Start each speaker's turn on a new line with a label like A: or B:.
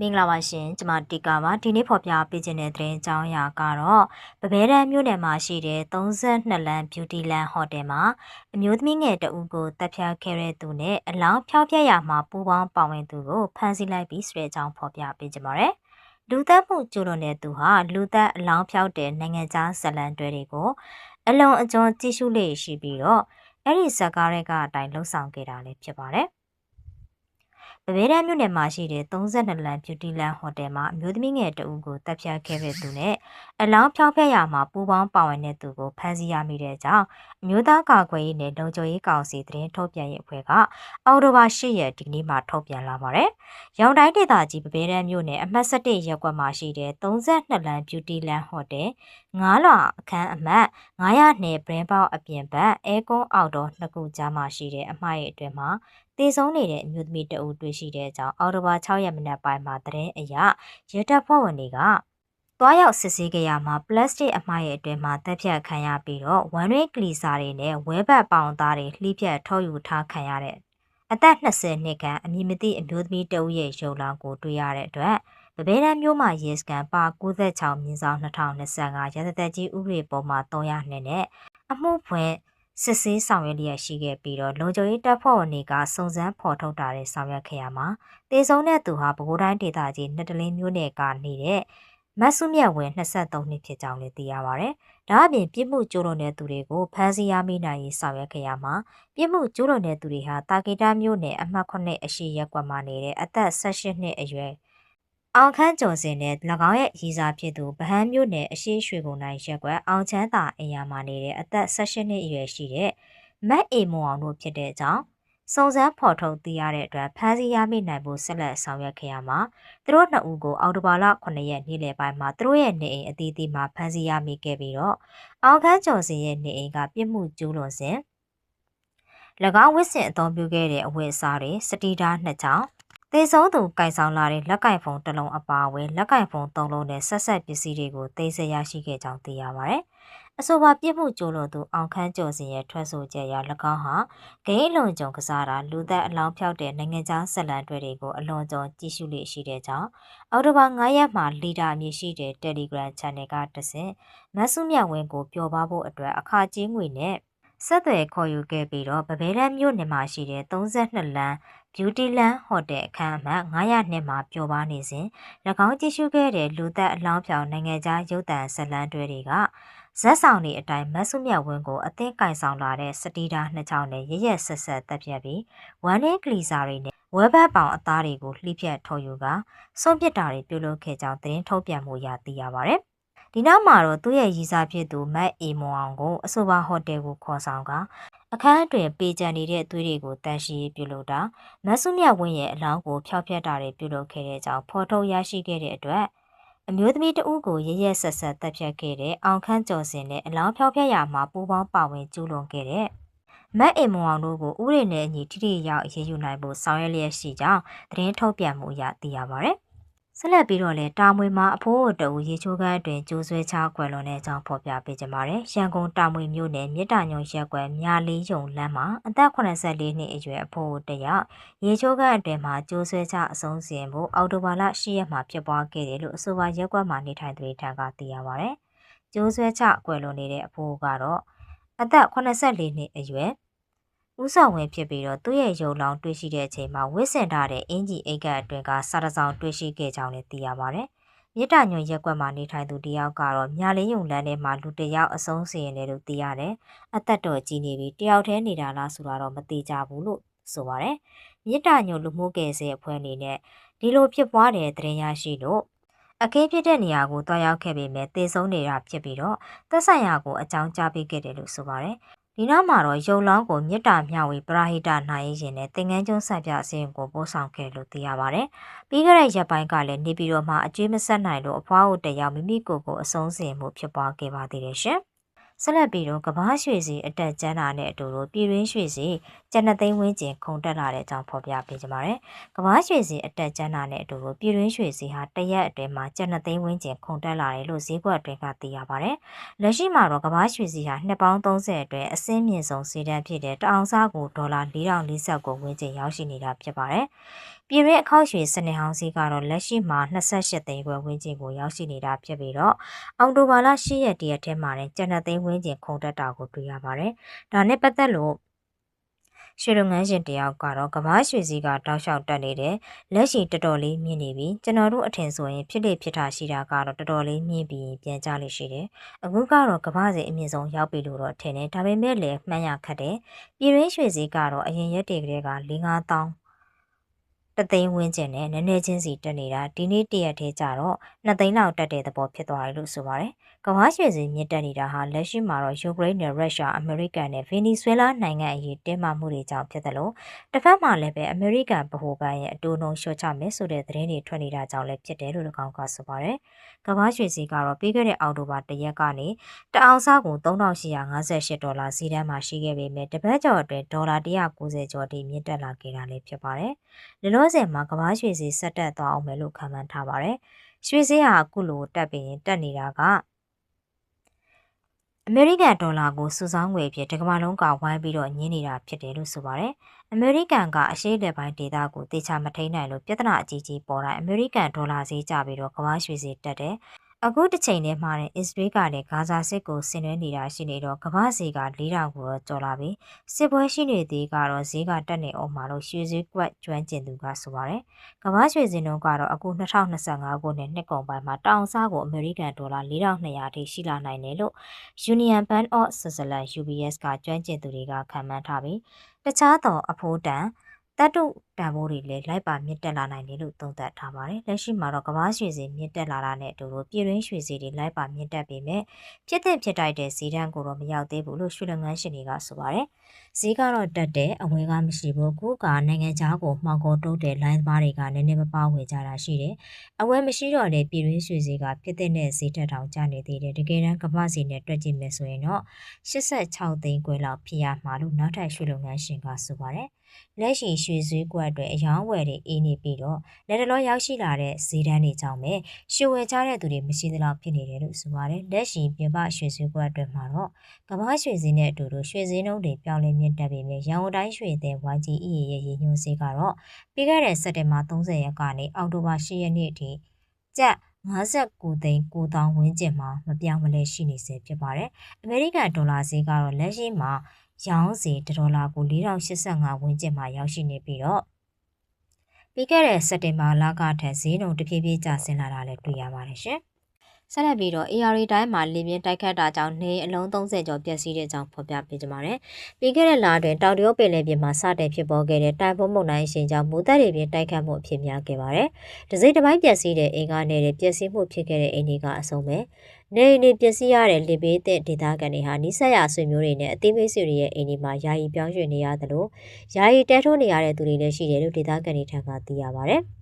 A: မင်္ဂလာပါရှင်ကျွန်မတီကာပါဒီနေ့ဖော်ပြပေးခြင်းတဲ့သတင်းအကြောင်းအရာကတော့ပပဲတန်းမြို့နယ်မှာရှိတဲ့32လမ်း Beauty Land Hotel မှာအမျိုးသမီးငယ်တဦးကိုတပ်ဖြတ်ခဲ့တဲ့သူနဲ့အလောင်းဖျောက်ဖျက်ရမှာပူပေါင်းပါဝင်သူကိုဖမ်းဆီးလိုက်ပြီးဆိုတဲ့အကြောင်းဖော်ပြပေးကြပါမယ်လူသက်မှုကျူလွန်တဲ့သူဟာလူသက်အလောင်းဖျောက်တဲ့နိုင်ငံခြားဇလံတွဲတွေကိုအလွန်အကျွံကြည့်ရှုလေ့ရှိပြီးတော့အဲ့ဒီဇက်ကားရဲကအတိုင်းလှုပ်ဆောင်ခဲ့တာလည်းဖြစ်ပါတယ် ပပဲတန်းမြို့နယ်မှာရှိတဲ့32လမ်း Beauty Land Hotel မှာအမျိုးသမီးငယ်တဦးကိုတပ်ဖြတ်ခဲ့တဲ့သူနဲ့အလောင်းဖျောက်ဖျက်ရမှာပူပေါင်းပါဝင်တဲ့သူကိုဖမ်းဆီးရမိတဲ့ကြောင်းအမျိုးသားကာကွယ်ရေးနဲ့လုံခြုံရေးကောင်စီသတင်းထုတ်ပြန်ရေးအဖွဲ့ကအော်တိုဘာ10ရက်ဒီကနေ့မှထုတ်ပြန်လာပါတယ်။ရောင်တိုင်းဒေသကြီးပပဲတန်းမြို့နယ်အမှတ်17ရပ်ကွက်မှာရှိတဲ့32လမ်း Beauty Land Hotel ငားလွာအခန်းအမှတ်900နယ် brand ပေါက်အပြင်ဘက်အဲကွန်အောက်တော်နှစ်ခုကြားမှာရှိတဲ့အမှားရဲ့အတွင်မှာ တည်ဆုံးနေတဲ့အမျိုးသမီးတအုပ်တွေ့ရှိတဲ့အကြောင်းအော်တိုဘာ6ရက်မနက်ပိုင်းမှာသတင်းအရရဲတပ်ဖွဲ့ဝင်တွေကသွားရောက်စစ်ဆေးကြရမှာပလတ်စတစ်အမှားရဲ့အတွင်းမှာတက်ဖြတ်ခံရပြီးတော့ဝမ်ရွေးကလီစာတွေနဲ့ဝဲဘတ်ပေါင်သားတွေလှိဖြတ်ထုတ်ယူထားခံရတဲ့အသက်20နှစ်ခန့်အမည်မသိအမျိုးသမီးတဦးရဲ့ရုပ်လောင်းကိုတွေ့ရတဲ့အတွက်ဗဘေးရန်မျိုးမှာရေစကန်ပါ96မြင်းဆောင်2025ရသသက်ကြီးဥပဒေပုံမှာ300နှစ်နဲ့အမှုဖွင့် စစ်ဆေးဆောင်ရွက်လျက်ရှိခဲ့ပြီးတော့လုံခြုံရေးတပ်ဖွဲ့ဝင်တွေကစုံစမ်းဖော်ထုတ်တာတွေဆောင်ရွက်ခဲ့ရမှာတေဆုံးတဲ့သူဟာပဲခူးတိုင်းဒေသကြီးနှစ်တလင်းမြို့နယ်ကနေတဲ့မတ်စုမြတ်ဝင်23နှစ်ဖြစ်ကြောင်းလည်းသိရပါဗျ။ဒါအပြင်ပြစ်မှုကျူးလွန်တဲ့သူတွေကိုဖမ်းဆီးရမိနိုင်ရေးဆောင်ရွက်ခဲ့ရမှာပြစ်မှုကျူးလွန်တဲ့သူတွေဟာတာဂီတာမြို့နယ်အမှတ်9အရှိရက်ကွက်မှာနေတဲ့အသက်18နှစ်အရွယ် အောင်ခန်းကျော်စင်နဲ့၎င်းရဲ့ရည်စားဖြစ်သူဗဟန်းမြို့နယ်အရှိရွှေကုန်နိုင်ရက်ကွက်အောင်ချမ်းသာအိမ်ယာမှာနေတဲ့အသက်18နှစ်အရွယ်ရှိတဲ့မတ်အေမောင်တို့ဖြစ်တဲ့အကြောင်းစုံစမ်းဖော်ထုတ်သိရတဲ့အတွက်ဖမ်းဆီးရမိနိုင်ဖို့ဆက်လက်ဆောင်ရွက်ခဲ့ရမှာသူတို့နှစ်ဦးကိုအော်တိုဘာလ9ရက်နေ့လယ်ပိုင်းမှာသူတို့ရဲ့နေအိမ်အသီးသီးမှာဖမ်းဆီးရမိခဲ့ပြီးတော့အောင်ခန်းကျော်စင်ရဲ့နေအိမ်ကပြစ်မှုကျူးလွန်စဉ်၎င်းဝစ်စင်အသုံးပြုခဲ့တဲ့အဝတ်အစားတွေစတီဒါနှစ်ချောင်း သေဆုံးသူကင်ဆောင်လာတဲ့လက်ကင်ဖုန်းတစ်လုံးအပါအဝင်လက်ကင်ဖုန်းသုံးလုံးနဲ့ဆက်ဆက်ပစ္စည်းတွေကိုသိမ်းဆည်းရရှိခဲ့ကြောင်းသိရပါတယ်။အဆိုပါပြစ်မှုကျူးလွန်သူအောင်ခန်းကျော်စင်ရဲ့ထွက်ဆိုချက်အရ၎င်းဟာဂိမ်းအလွန်ကြုံကစားတာလူသက်အလောင်းဖြောက်တဲ့နိုင်ငံခြားဆက်လန်တွေတွေကိုအလွန်ကြုံကြည့်ရှုလေရှိတဲ့ကြောင်းအော်တိုဘာ9ရက်မှာလီဒါအမည်ရှိတဲ့ Telegram Channel ကတဆင့်မဆုမြဝင်းကိုပျော်ပါဖို့အတွက်အခါကြီးငွေနဲ့ဆက်သွယ်ခေါ်ယူခဲ့ပြီးတော့ဗဘဲရန်မြို့နယ်မှာရှိတဲ့32လမ်း Beauty Land Hotel အခန်းအမှတ်902မှာပျော်ပါနေစဉ်၎င်းကြည့်ရှုခဲ့တဲ့လူသက်အလောင်းဖြောင်နိုင်ငံသားရုပ်တံဇလန်းတွဲတွေကဇက်ဆောင်တွေအတိုင်းမဆုမြတ်ဝင်းကိုအသင်းကင်ဆောင်လာတဲ့စတီဒါနှစ်ချောင်းနဲ့ရရက်ဆက်ဆက်တက်ပြက်ပြီးဝမ်နေကလီစာတွေနဲ့ဝဲဘတ်ပေါင်အသားတွေကိုလှိဖြတ်ထုတ်ယူကစွန့်ပစ်တာတွေပြုလုပ်ခဲ့ကြောင်းသတင်းထုတ်ပြန်မှုရသိရပါဗျ။ ဒီနောက်မှာတော့သူ့ရဲ့ရည်စားဖြစ်သူမတ်အေမွန်အောင်ကိုအဆိုပါဟိုတယ်ကိုခေါ်ဆောင်ကအခန်းအတွင်ပေကြံနေတဲ့အသွေးတွေကိုတန်ရှင်းပြုလုပ်တာမဆုမြတ်ဝင်းရဲ့အလောင်းကိုဖျောက်ဖျက်တာတွေပြုလုပ်ခဲ့တဲ့ကြောင်းဖော်ထုတ်ရရှိခဲ့တဲ့အတွက်အမျိုးသမီးတဦးကိုရရက်ဆက်ဆက်တပ်ဖြတ်ခဲ့တဲ့အောင်ခန့်ကျော်စင်နဲ့အလောင်းဖျောက်ဖျက်ရာမှာပူပေါင်းပါဝင်ကျူးလွန်ခဲ့တဲ့မတ်အိမ်မောင်တို့ကိုဥရိနဲ့အညီထိထိရောက်အရေးယူနိုင်ဖို့ဆောင်ရွက်လျက်ရှိကြောင်းသတင်းထုတ်ပြန်မှုအရသိရပါဗျ။ ဆက်လက်ပြီးတော့လဲတာမွေမှာအဖိုးတအူရေချိုးကန်းအတွင်ကျိုးဆွဲချကွယ်လွန်တဲ့အကြောင်းဖော်ပြပေးကြပါရယ်။ရန်ကုန်တာမွေမြို့နယ်မြစ်တာညုံရက်ကွယ်မြာလေးယုံလမ်းမှာအသက်84နှစ်အရွယ်အဖိုးတယောက်ရေချိုးကန်းအတွင်မှာကျိုးဆွဲချအဆုံးစီရင်ဖို့အော်တိုဘာလ10ရက်မှာဖြစ်ပွားခဲ့တယ်လို့အဆိုပါရက်ကွက်မှာနေထိုင်သူတွေထံကသိရပါရယ်။ကျိုးဆွဲချကွယ်လွန်နေတဲ့အဖိုးကတော့အသက်84နှစ်အရွယ် ဦးဆောင်ဝင်ဖြစ်ပြီးတော့သူ့ရဲ့ရုံလောင်တွေ့ရှိတဲ့အချိန်မှာဝစ်စင်ထားတဲ့အင်ဂျီအိတ်ကအတွင်ကစာတစောင်တွေ့ရှိခဲ့ကြောင်းလည်းသိရပါတယ်။မြစ်တာညွန်ရက်ကွက်မှာနေထိုင်သူတယောက်ကတော့မြလင်းယုံလန်းထဲမှာလူတယောက်အဆုံးစီရင်တယ်လို့သိရတယ်။အသက်တော်ကြီးနေပြီးတယောက်တည်းနေတာလားဆိုတာတော့မသိကြဘူးလို့ဆိုပါတယ်။မြစ်တာညွန်လူမှုကယ်ဆယ်အဖွဲ့အနေနဲ့ဒီလိုဖြစ်ပွားတဲ့တရင်ရရှိလို့အခင်းဖြစ်တဲ့နေရာကိုတွားရောက်ခဲ့ပေမဲ့တေဆုံးနေတာဖြစ်ပြီးတော့သက်ဆိုင်ရာကိုအကြောင်းကြားပေးခဲ့တယ်လို့ဆိုပါတယ် ဒီနောက်မှာတော့ရုံလောင်းကိုမြစ်တာမျှဝေပရာဟိတနိုင်ရင်နဲ့တင်ငန်းကျွန်းဆက်ပြအစင်းကိုပို့ဆောင်ခဲ့လို့သိရပါတယ်။ပြီးခဲ့တဲ့ရက်ပိုင်းကလည်းနေပြည်တော်မှာအကျွေးမဆက်နိုင်လို့အဖွားကိုတယောက်မိမိကိုယ်ကိုအဆုံးစင်မှုဖြစ်ပွားခဲ့ပါသေးတယ်ရှင်။ ဆက်လက်ပြီးတော့ကဘာရွှေစီအတက်ကျန်းတာနဲ့အတူတူပြည်ရင်းရွှေစီကျန်တဲ့သိန်းဝင်းကျင်ခုန်တက်လာတဲ့အကြောင်းဖော်ပြပေးကြပါမယ်။ကဘာရွှေစီအတက်ကျန်းတာနဲ့အတူတူပြည်ရင်းရွှေစီဟာတရက်အတွင်းမှာကျန်တဲ့သိန်းဝင်းကျင်ခုန်တက်လာတယ်လို့ဈေးကွက်အတွင်းကသိရပါတယ်။လက်ရှိမှာတော့ကဘာရွှေစီဟာနှစ်ပေါင်း30အတွင်းအစင်းမြင့်ဆုံးစီတန်းဖြစ်တဲ့တအောင်စားကိုဒေါ်လာ4040ကိုဝန်းကျင်ရောက်ရှိနေတာဖြစ်ပါတယ်။ပြည်ရင်းအခောက်ရွှေစနစ်ဟောင်းဈေးကတော့လက်ရှိမှာ28သိန်းခွဲဝန်းကျင်ကိုရောက်ရှိနေတာဖြစ်ပြီးတော့အောက်တိုဘာလ10ရက်တရက်ထဲမှာလည်းကျန်တဲ့သိန်းဝန်းကျင်ခုန်တက်တာကိုတွေ့ရပါတယ်။ဒါနဲ့ပတ်သက်လို့ရွှေလုပ်ငန်းရှင်တယောက်ကတော့ကဘာရွှေစည်းကတောက်လျှောက်တက်နေတယ်လက်ရှိတော်တော်လေးမြင့်နေပြီကျွန်တော်တို့အထင်ဆိုရင်ဖြစ်လေဖြစ်တာရှိတာကတော့တော်တော်လေးမြင့်ပြီးပြန်ကြလိမ့်ရှိတယ်အခုကတော့ကဘာစီအမြင့်ဆုံးရောက်ပြီလို့တော့ထင်တယ်ဒါပေမဲ့လည်းမှန်းရခက်တယ်ပြည်ရင်းရွှေစည်းကတော့အရင်ရက်တွေကလေးက၄-၅တောင်းတသိန်းဝန်းကျင်နဲ့နည်းနည်းချင်းစီတက်နေတာဒီနေ့တရက်ထဲကျတော့2သိန်းလောက်တက်တဲ့သဘောဖြစ်သွားတယ်လို့ဆိုပါတယ်။ ကမ္ဘာရွှေစည်းမြင့်တက်နေတာဟာလက်ရှိမှာတော့ယူကရိန်းနဲ့ရုရှားအမေရိကန်နဲ့ဗင်နီဇွဲလားနိုင်ငံအရေးတင်းမာမှုတွေကြောင့်ဖြစ်တယ်လို့တစ်ဖက်မှာလည်းပဲအမေရိကန်ဗဟိုဘဏ်ရဲ့အတူနှုံလျှော့ချမယ်ဆိုတဲ့သတင်းတွေထွက်နေတာကြောင့်လည်းဖြစ်တယ်လို့၎င်းကဆိုပါတယ်။ကမ္ဘာရွှေစည်းကတော့ပြီးခဲ့တဲ့အောက်တိုဘာ၁ရက်ကနေတအောင်စားကို3858ဒေါ်လာစီးတန်းမှာရှိခဲ့ပေမဲ့တပတ်ကျော်အတွင်းဒေါ်လာ190ကျော်ထိမြင့်တက်လာခဲ့တာလည်းဖြစ်ပါတယ်။လောလောဆယ်မှာကမ္ဘာရွှေစည်းဆက်တက်သွားအောင်မယ်လို့ခန့်မှန်းထားပါတယ်။ရွှေစည်းဟာအခုလိုတက်ပြီးရင်တက်နေတာက အမေရိကန်ဒေါ်လာကိုစုဆောင်းငွေဖြစ်တကမလုံးကဝိုင်းပြီးတော့ညင်းနေတာဖြစ်တယ်လို့ဆိုပါတယ်။အမေရိကန်ကအရှေ့လက်ပိုင်းဒေသကိုတေချာမထိန်နိုင်လို့ပြဿနာအကြီးကြီးပေါ်တိုင်းအမေရိကန်ဒေါ်လာဈေးကျပြီးတော့ကမ္ဘာရွှေဈေးတက်တယ်။ အခုတစ်ချိန်တည်းမှာအစ္စရေးကလည်းဂါဇာစစ်ကိုဆင်နွှဲနေတာရှိနေတော့ကမ္ဘာဈေးက4000ကိုတော့ကျော်လာပြီစစ်ပွဲရှိနေသေးကတော့ဈေးကတက်နေအောင်မှာလို့ရွှေဈေးကွက်ကျွမ်းကျင်သူကဆိုပါတယ်ကမ္ဘာရွှေဈေးနှုန်းကတော့အခု2025ခုနှစ်နှစ်ကုန်ပိုင်းမှာတောင်စားကိုအမေရိကန်ဒေါ်လာ4200ထိရှိလာနိုင်တယ်လို့ Union Bank of Switzerland UBS ကကျွမ်းကျင်သူတွေကခန့်မှန်းထားပြီးတခြားသောအဖိုးတန် တတ်တုတန်ဖိုးတွေလည်းလိုက်ပါမြင့်တက်လာနိုင်တယ်လို့သုံးသပ်ထားပါတယ်။လက်ရှိမှာတော့ကမ္ဘာရွှေစည်းမြင့်တက်လာတာနဲ့အတူတူပြည်တွင်းရွှေစည်းတွေလိုက်ပါမြင့်တက်ပေမဲ့ဖြစ်တဲ့ဖြစ်တိုက်တဲ့ဈေးတန်းကိုတော့မရောက်သေးဘူးလို့ရွှေလငန်းရှင်တွေကဆိုပါတယ်။ဈေးကတော့တက်တဲ့အဝယ်ကမရှိဘူး။ခုကနိုင်ငံခြားကိုမှောင်ခိုတုတ်တဲ့ line သမားတွေကနည်းနည်းမပါဝင်ကြတာရှိတယ်။အဝယ်မရှိတော့တဲ့ပြည်တွင်းရွှေစည်းကဖြစ်တဲ့နဲ့ဈေးတက်တောင်ကျနေသေးတယ်။တကယ်တမ်းကမ္ဘာစည်းနဲ့တွက်ကြည့်မယ်ဆိုရင်တော့86သိန်းခွဲလောက်ဖြစ်ရမှာလို့နောက်ထပ်ရွှေလငန်းရှင်ကဆိုပါတယ်။ လက်ရှိရွှေဈေးကွက်တွေအယောင်းဝယ်တွေအေးနေပြီးတော့လက်တလောရောက်ရှိလာတဲ့ဈေးတန်းတွေကြောင့်ပဲရွှေဝယ်ကြတဲ့သူတွေမရှိသလောက်ဖြစ်နေတယ်လို့ဆိုပါတယ်လက်ရှိပြင်ပရွှေဈေးကွက်တွေမှာတော့ကမ္ဘာရွှေဈေးနဲ့အတူတူရွှေဈေးနှုန်းတွေပြောင်းလဲမြင့်တက်ပေမဲ့ရန်ကုန်တိုင်းရွှေသည် YGE ရဲ့ရည်ညွှန်းဈေးကတော့ပြီးခဲ့တဲ့စက်တင်ဘာ30ရက်ကနေအောက်တိုဘာ10ရက်နေ့အထိကျပ်59သိန်း9000ဝန်းကျင်မှာမပြောင်းမလဲရှိနေစေဖြစ်ပါတယ်။အမေရိကန်ဒေါ်လာဈေးကတော့လက်ရှိမှာ ရောင်းစီဒေါ်လာကို4085ဝန်းကျင်မှာရောက်ရှိနေပြီးတော့ပြီးခဲ့တဲ့စက်တင်ဘာလကထက်ဈေးနှုန်းတဖြည်းဖြည်းကျဆင်းလာတာလည်းတွေ့ရပါတယ်ရှင်။ ဆက်လက်ပြီးတော့ AR တိုင်းမှာလေပြင်းတိုက်ခတ်တာကြောင့်နေအလုံး30ကျော်ပျက်စီးတဲ့အကြောင်းဖော်ပြပေးကြပါမယ်။ပြီးခဲ့တဲ့လအတွင်းတောင်တရုတ်ပင်လယ်ပြင်မှာစတင်ဖြစ်ပေါ်ခဲ့တဲ့တိုင်ဖုန်းမုန်တိုင်းရှင်ကြောင့်မိုးသက်တွေပြင်းတိုက်ခတ်မှုအဖြစ်များခဲ့ပါတယ်။ဒစိမ့်တစ်ပိုင်းပျက်စီးတဲ့အိမ်ကနေပျက်စီးမှုဖြစ်ခဲ့တဲ့အိမ်တွေကအဆုံးပဲ။နေအိမ်တွေပျက်စီးရတဲ့လေဘေးတဲ့ဒေသခံတွေဟာနိဆက်ရဆွေမျိုးတွေနဲ့အသေးမိတ်ဆွေတွေရဲ့အိမ်တွေမှာယာယီပြောင်းရွှေ့နေရသလိုယာယီတဲထိုးနေရတဲ့သူတွေလည်းရှိတယ်လို့ဒေသခံတွေထံကသိရပါဗျ။